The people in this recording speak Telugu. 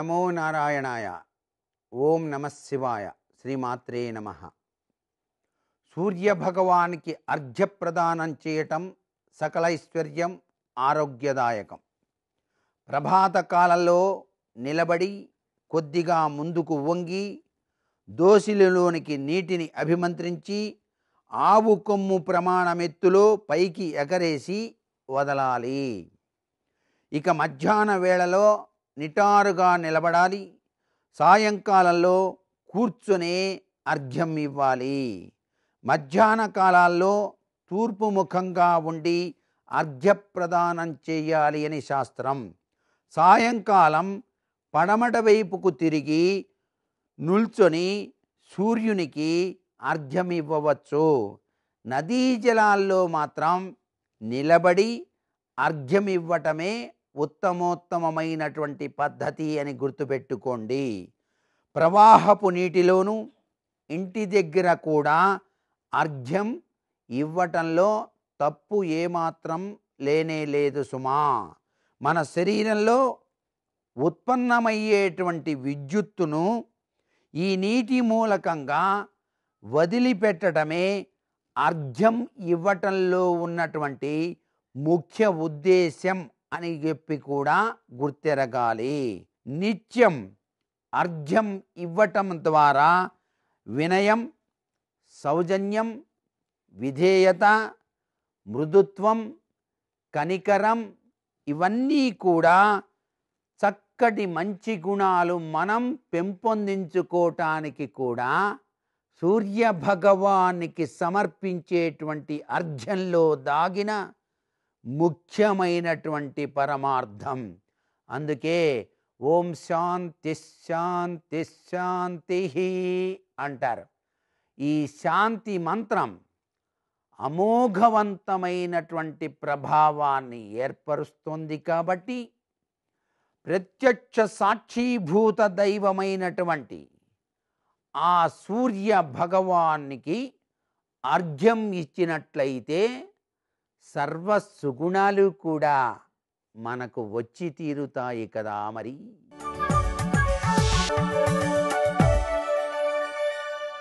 నమో నారాయణాయ. ఓం నమ శివాయ. శ్రీమాత్రే నమ. సూర్యభగవానికి అర్ఘ్యప్రదానం చేయటం సకలైశ్వర్యం ఆరోగ్యదాయకం. ప్రభాతకాలంలో నిలబడి కొద్దిగా ముందుకు వంగి దోసిలిలోనికి నీటిని అభిమంత్రించి ఆవు కొమ్ము ప్రమాణమెత్తులో పైకి ఎగరేసి వదలాలి. ఇక మధ్యాహ్న వేళలో నిటారుగా నిలబడాలి. సాయంకాలంలో కూర్చొనే అర్ఘ్యం ఇవ్వాలి. మధ్యాహ్న కాలాల్లో తూర్పు ముఖంగా ఉండి అర్ఘ్యప్రదానం చేయాలి అని శాస్త్రం. సాయంకాలం పడమట వైపుకు తిరిగి నిల్చొని సూర్యునికి అర్ఘ్యం ఇవ్వవచ్చు. నదీ జలాల్లో మాత్రం నిలబడి అర్ఘ్యం ఇవ్వటమే ఉత్తమోత్తమమైనటువంటి పద్ధతి అని గుర్తుపెట్టుకోండి. ప్రవాహపు నీటిలోనూ ఇంటి దగ్గర కూడా అర్ఘ్యం ఇవ్వటంలో తప్పు ఏమాత్రం లేనే లేదు సుమా. మన శరీరంలో ఉత్పన్నమయ్యేటువంటి విద్యుత్తును ఈ నీటి మూలకంగా వదిలిపెట్టడమే అర్ఘ్యం ఇవ్వటంలో ఉన్నటువంటి ముఖ్య ఉద్దేశ్యం. అని చెప్పి కూడా గుర్తెరగాలి. నిత్యం అర్ఘ్యం ఇవ్వటం ద్వారా వినయం సౌజన్యం విధేయత మృదుత్వం కనికరం ఇవన్నీ కూడా చక్కటి మంచి గుణాలు మనం పెంపొందించుకోవటానికి కూడా సూర్య భగవానికి సమర్పించేటువంటి అర్ఘ్యంలో దాగిన ముఖ్యమైనటువంటి పరమార్థం. అందుకే ఓం శాంతి శాంతి శాంతి అంటారు. ఈ శాంతి మంత్రం అమోఘవంతమైనటువంటి ప్రభావాన్ని ఏర్పరుస్తుంది కాబట్టి ప్రత్యక్ష సాక్షీభూత దైవమైనటువంటి ఆ సూర్య భగవానికి అర్ఘ్యం ఇచ్చినట్లయితే సర్వ సుగుణాలు కూడా మనకు వచ్చి తీరుతాయి కదా మరి.